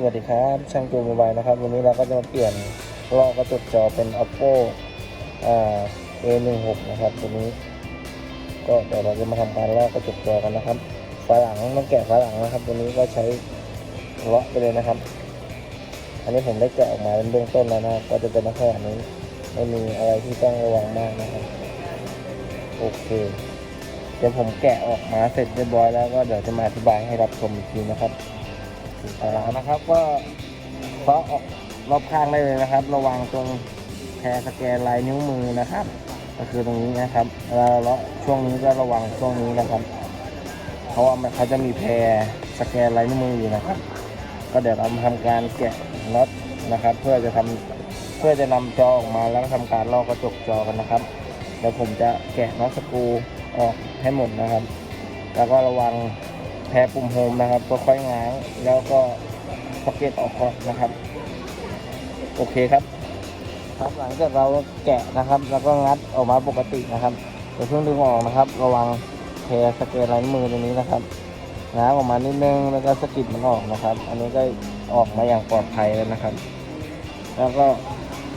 สวัสดีครับช่างจูมบายนะครับ วันนี้เราก็จะมาเปลี่ยนลอกกระจกจอเป็น oppo a16 นะครับตัวนี้ ก็เดี๋ยวเราจะมาทำการลอกกระจกจอกันนะครับฝาหลังต้องแกะฝาหลังนะครับ ตัวนี้ก็ใช้เลาะไปเลยนะครับ อันนี้ผมได้แกะออกมาเป็นเบื้องต้นแล้วนะก็จะเป็นลักษณะนี้ไม่มีอะไรที่ต้องระวังมากนะครับโอเคเดี๋ยวผมแกะออกมาเสร็จเรียบร้อยแล้วก็เดี๋ยวจะมาอธิบายให้รับชมอีกทีนะครับ อานะครับก็เคาะออกรอบข้างได้เลยนะครับ ระวังตรงแพรสแกนลายนิ้วมือนะครับ ก็คือตรงนี้นะครับแล้วเราช่วงนี้ก็ระวังช่วงนี้นะครับ เพราะว่ามันเขาจะมีแพรสแกนลายนิ้วมืออยู่นะครับ ก็เดี๋ยวเรามาทำการแกะน็อตนะครับ เพื่อจะทำเพื่อจะนำจอออกมาแล้วก็ทำการลอกกระจกจอกันนะครับเดี๋ยวผมจะแกะน็อตสกรูออกให้หมดนะครับ แล้วก็ระวัง แพรปุ่มโฮมนะครับ ก็ค่อยง้างแล้วก็พ็อกเก็ตออกก่อนนะครับ โอเคครับ ครับหลังจากเราแกะนะครับ แล้วก็งัดออกมาปกตินะครับเดี๋ยวเพิ่งดึงออกนะครับ ระวังแพรสเกลลายมือตรงนี้นะครับง้างออกมานิดนึงแล้วก็สกิดมันออกนะครับ อันนี้ก็ออกมาอย่างปลอดภัยแล้วนะครับ แล้วก็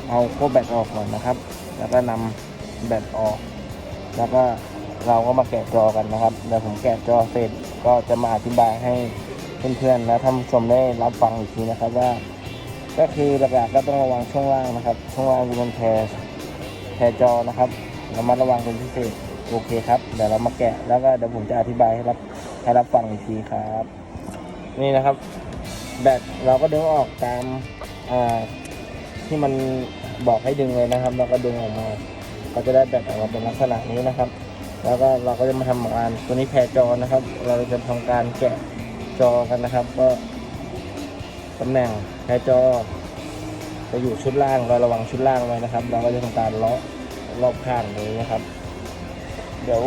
เอาโค้แบตออกก่อนนะครับ แล้วก็นำแบตออก แล้วก็เราก็มาแกะจอกันนะครับเดี๋ยวผมแกะจอเสร็จ ก็จะมาอธิบายให้เพื่อนๆและท่านผู้ชมได้รับฟังอีกทีนะครับว่า ก็คือหลักๆก็ต้องระวังช่วงล่างนะครับ ช่วงล่างบนแพรแพรจอนะครับระมัดระวังเป็นพิเศษโอเคครับเดี๋ยวเรามาแกะแล้วก็เดี๋ยวผมจะอธิบายให้รับให้รับฟังอีกทีครับ นี่นะครับ แบตเราก็ดึงออกตามาที่มันบอกให้ดึงเลยนะครับ เราก็ดึงออกมา ก็จะได้แบตออกมาเป็นลักษณะนี้นะครับ แล้วก็เราก็จะมาทำงานตัวนี้แพรจอนะครับ เราจะทำการแกะจอกันนะครับ ก็ตำแหน่งแพรจอ จะอยู่ชุดล่างเราระวังชุดล่างไว้นะครับ เราก็จะทำการเลาะรอบข้างนี้นะครับ เดี๋ยว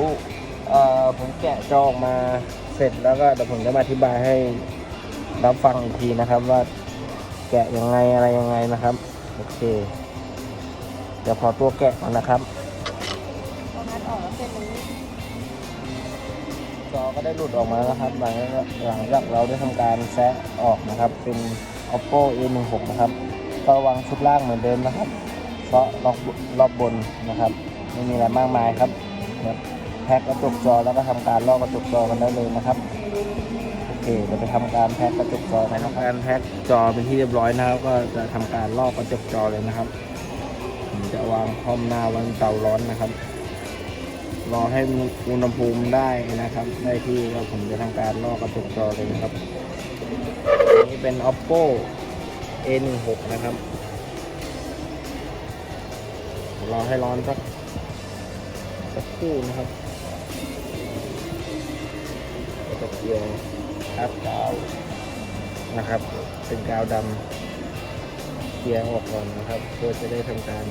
ผมแกะจอออกมาเสร็จแล้วก็เดี๋ยวผมจะมาอธิบายให้รับฟังอีกทีนะครับ ว่าแกะยังไงอะไรยังไงนะครับ โอเค เดี๋ยวขอตัวแกะก่อนนะครับ จอก็ได้หลุดออกมาแล้วครับ หลังจากหลังจากเราได้ทำการแซะออกนะครับ เป็น oppo a16 นะครับก็ระวังชุดล่างเหมือนเดิมนะครับเพราะรอบรอบบนนะครับ ไม่มีอะไรมากมายครับแพ็กกระจกจอแล้วก็ทำการลอกกระจกจอกันได้เลยนะครับ โอเคเดี๋ยวไปทำการแพ็กกระจกจอไปทำการแพ็กจอเป็นที่เรียบร้อยนะครับ ก็จะทำการลอกกระจกจอเลยนะครับผมจะวางคอมหน้าวันเตาร้อนนะครับ รอให้อุณหภูมิได้นะครับได้ที่ก็ผมจะทำการลอกกระจกจอเลยนะครับอันนี้เป็น oppo a16 นะครับรอให้ร้อนสักสักครู่นะครับก็จะเกี่ยวทับกาวนะครับ เป็นกาวดำเคลียร์ออกก่อนนะครับ เพื่อจะได้ทำการ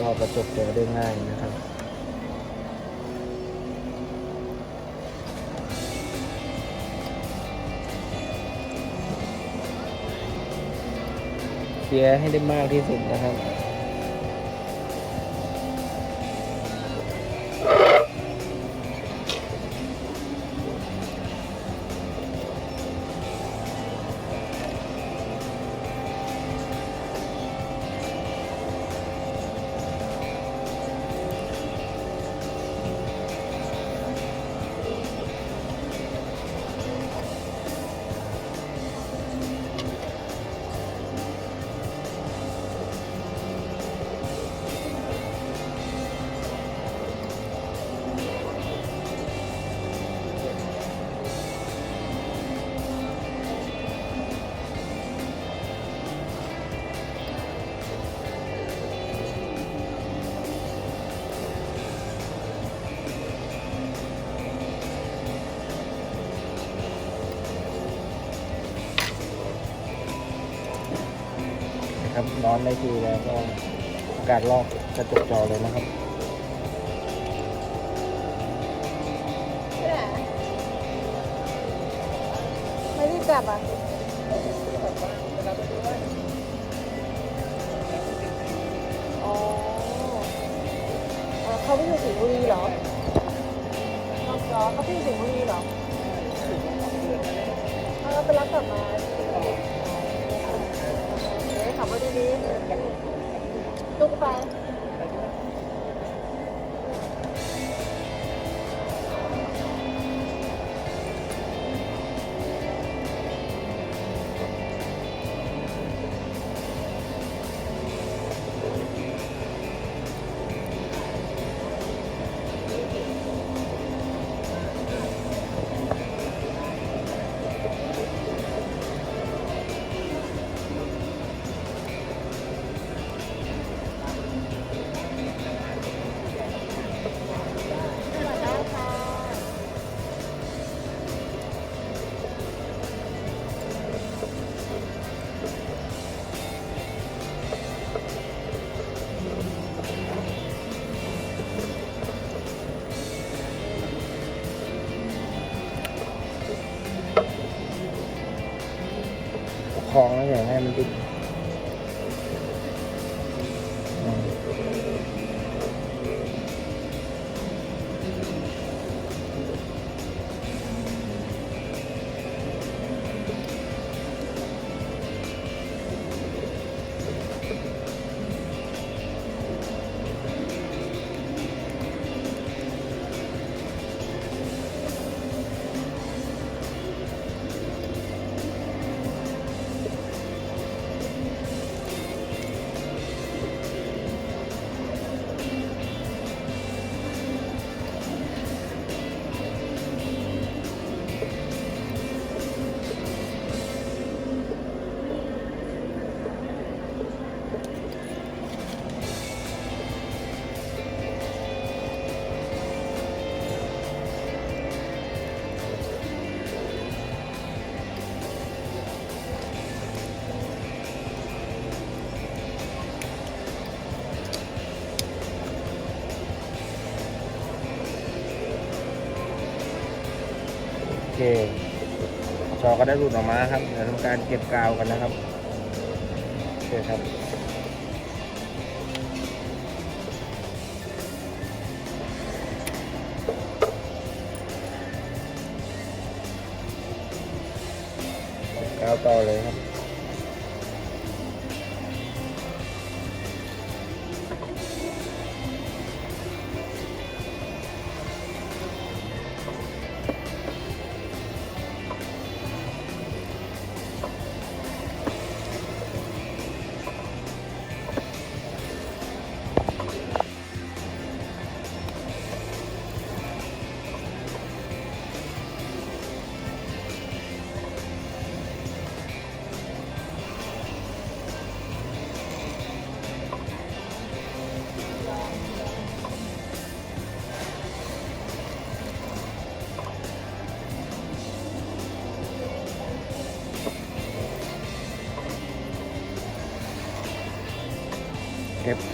ลอกกระจกจอได้ง่ายนะครับ เคลียร์ให้ได้มากที่สุดนะครับ นะครับร้อนได้ทีแล้วก็อากาศลอกกระจกจอเลยนะครับไม่ได้กลับอะอ๋อเขาไม่อยู่สิงห์บุรีเหรอเขาเหรอเขาไม่อยู่สิงห์บุรีเหรอเขาไปรับกลับมา เคจอก็ได้หลุดออกมาครับเดี๋ยวทำการเก็บกาวกันนะครับโอเคครับกาวต่อเลยครับ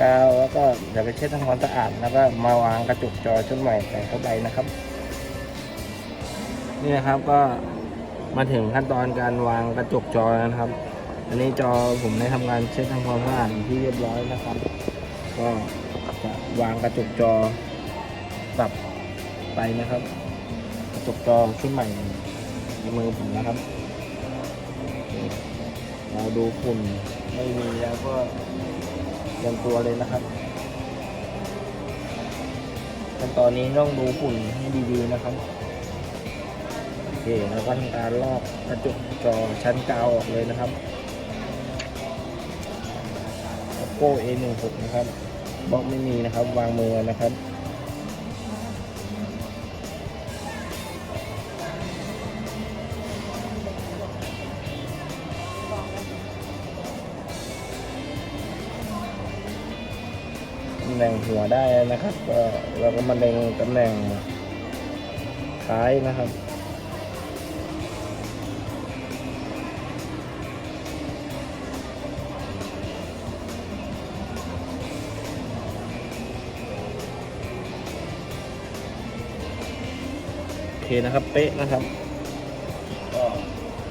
กาวแล้วก็เดี๋ยวไปเช็ดทำความสะอาดแล้วก็มาวางกระจกจอชุดใหม่ใส่เข้าไปนะครับ นี่นะครับก็มาถึงขั้นตอนการวางกระจกจอแล้วนะครับ อันนี้จอผมได้ทำงานเช็ดทำความสะอาดที่เรียบร้อยนะครับ ก็จะวางกระจกจอปรับไปนะครับ กระจกจอชุดใหม่ในมือผมนะครับ เราดูฝุ่นไม่มีแล้วก็ ตรียมตัวเลยนะครับขั้นตอนนี้ต้องดูฝุ่นให้ดีๆนะครับโอเคแล้วก็ทำการลอกกระจกจอชั้นกาวออกเลยนะครับ Oppo A16 นะครับบล็อกไม่มีนะครับ วางมือนะครับ ตำแหน่งหัวได้นะครับก็เราก็มาเล็งตำแหน่งท้ายนะครับโอเคนะครับเป๊ะนะครับ ก็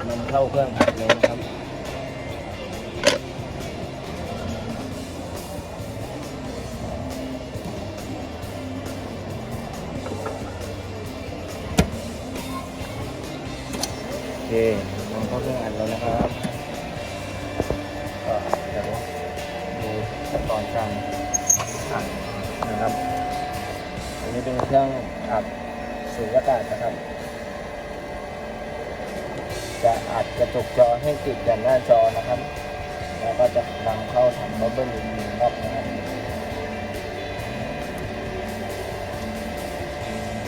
นำเข้าเครื่องอัดเลยนะครับ โอเคนเข้าเครื่องอัดแล้วนะครับก็เดี๋ยวดูขั้นตอนการอัดนะครับ อันนี้เป็นเครื่องอัดสูญญากาศนะครับ จะอัดกระจกจอให้ติดกับหน้าจอนะครับ แล้วก็จะนำเข้าถังบับเบิ้ลหนึ่งรอบนะครับ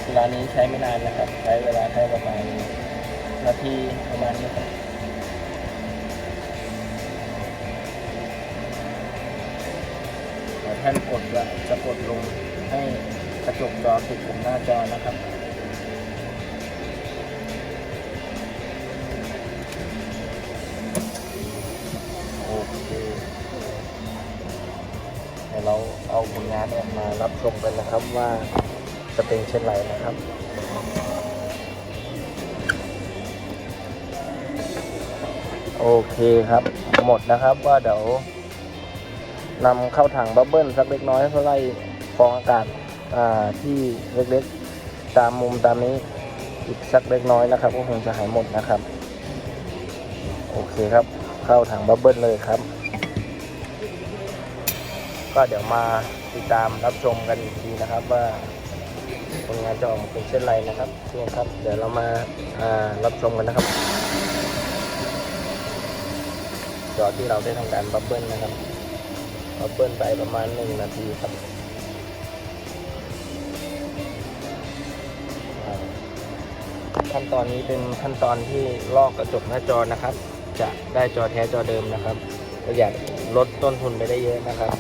เวลานี้ใช้ไม่นานนะครับ ใช้เวลาแค่ประมาณ นาทีประมาณนี้ครับท่านกดจะจะกดลงให้กระจกจอติดกับหน้าจอนะครับโอเคเดี๋ยวเราเอาผลงานออกมารับชมกันนะครับว่าจะเป็นเช่นไรนะครับ โอเคครับ หมดนะครับว่าเดี๋ยวนำเข้าถังบับเบิ้ลสักเล็กน้อยเพื่อไล่ฟองอากาศอ่าที่เล็กๆ ตามมุมตามนี้อีกสักเล็กน้อยนะครับ ก็คงจะหายหมดนะครับ โอเคครับ เข้าถังบับเบิ้ลเลยครับ ก็เดี๋ยวมาติดตามรับชมกันอีกทีนะครับว่าผลงานจะออกมาเป็นเช่นไรนะครับนี่ครับ เดี๋ยวเรามาอ่ารับชมกันนะครับ จอที่เราได้ทำการบับเบิ้ลนะครับบับเบิ้ลไปประมาณหนึ่งนาทีครับขั้นตอนนี้เป็นขั้นตอนที่ลอกกระจกหน้าจอนะครับ จะได้จอแท้จอเดิมนะครับประหยัดลดต้นทุนไปได้เยอะนะครับ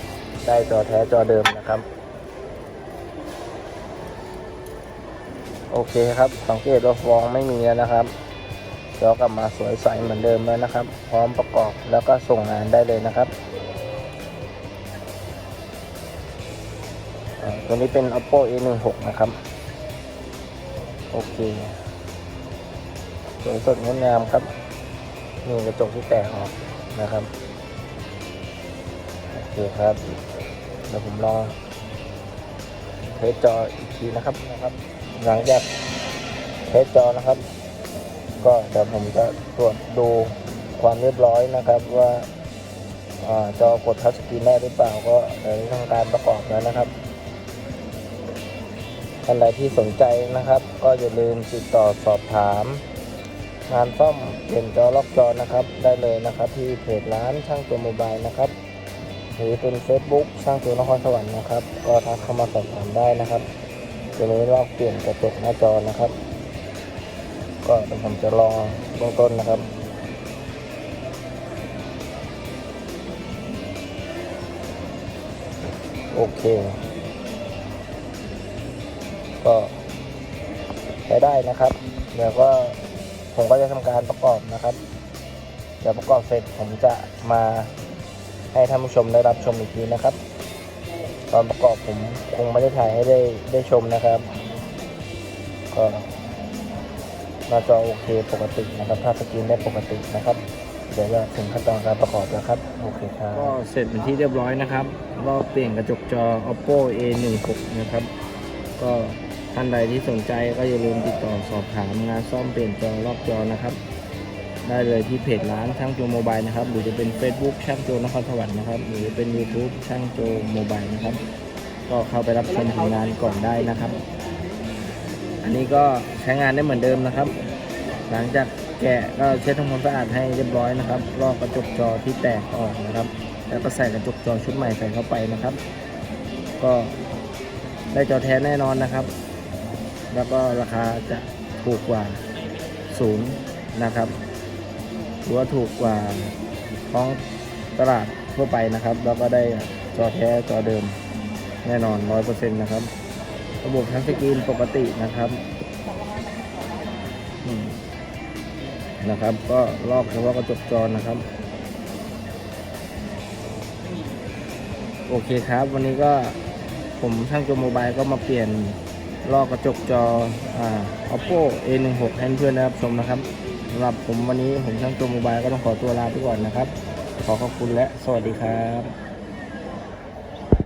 ได้จอแท้จอเดิมนะครับโอเคครับ สังเกตว่าฟองไม่มีแล้วนะครับ จอกลับมาสวยใสเหมือนเดิมแล้วนะครับ พร้อมประกอบแล้วก็ส่งงานได้เลยนะครับตัวนี้เป็น oppo a 1 6นะครับ โอเคสวยสดงดงามครับนี่กระจกที่แตกออกนะครับ โอเคครับเดี๋ยวผมลองเทสจออีกทีนะครับนะครับ หลังจากเทสจอนะครับ ก็เดี๋ยวผมจะตรวจดูความเรียบร้อยนะครับว่าอจอกดทัชสกรีนได้หรือเปล่าก็เดี๋ยวทำการประกอบแล้วนะครับท่านใดที่สนใจนะครับ ก็อย่าลืมติดต่อสอบถาม งานซ่อมเปลี่ยนจอล็อกจอนะครับ ได้เลยนะครับที่เพจร้านช่างตัวโมบายนะครับหรือเป็น Facebook ช่างตัวนครสวรรค์นะครับ ก็ทักเข้ามาสอบถามได้นะครับตัวนี้ลอกเปลี่ยนกระจกหน้าจอนะครับ ก็ผมจะลองเบื้องต้นนะครับโอเค ก็ใช้ได้นะครับ เดี๋ยวก็ผมก็จะทำการประกอบนะครับ เดี๋ยวประกอบเสร็จผมจะมาให้ท่านผู้ชมได้รับชมอีกทีนะครับ ตอนประกอบผมคงไม่ได้ถ่ายให้ได้ได้ชมนะครับ ก็ หน้าจอโอเคปกตินะครับถ้าสกรีนได้ปกตินะครับ เดี๋ยวจะถึงขั้นตอนการประกอบแล้วครับโอเคครับก็เสร็จเป็นที่เรียบร้อยนะครับรอบเปลี่ยนกระจกจอ oppo a 1 6นะครับ ก็ท่านใดที่สนใจก็อย่าลืมติดต่อสอบถามงานซ่อมเปลี่ยนจอรอบจอนะครับ ได้เลยที่เพจร้านช่างโจโมบายนะครับ หรือจะเป็น Facebook ช่างโจนครสวรรค์นะครับ หรือเป็น YouTube ช่างโจโมบายนะครับ ก็เข้าไปรับชมผลงานก่อนได้นะครับ อันนี้ก็ใช้งานได้เหมือนเดิมนะครับ หลังจากแกะก็เช็ดทำความสะอาดให้เรียบร้อยนะครับ ลอกกระจกจอที่แตกออกนะครับ แล้วก็ใส่กระจกจอชุดใหม่ใส่เข้าไปนะครับ ก็ได้จอแท้แน่นอนนะครับ แล้วก็ราคาจะถูกกว่าศูนย์นะครับหรือว่าถูกกว่าท้องตลาดทั่วไปนะครับ แล้วก็ได้จอแท้จอเดิมแน่นอนร้อยเปอร์เซ็นต์นะครับ ระบบทัชสกรีนปกตินะครับนะครับ ก็ลอกเฉพาะกระจกจอนะครับ โอเคครับ วันนี้ก็ผมช่างโจโมบายก็มาเปลี่ยนลอกกระจกจออ่า oppo a 1 6 ให้เพื่อนๆได้รับชมนะครับสำหรับผมวันนี้ผมช่างโจโมบายก็ต้องขอตัวลาไปก่อนนะครับ ขอขอบคุณและสวัสดีครับ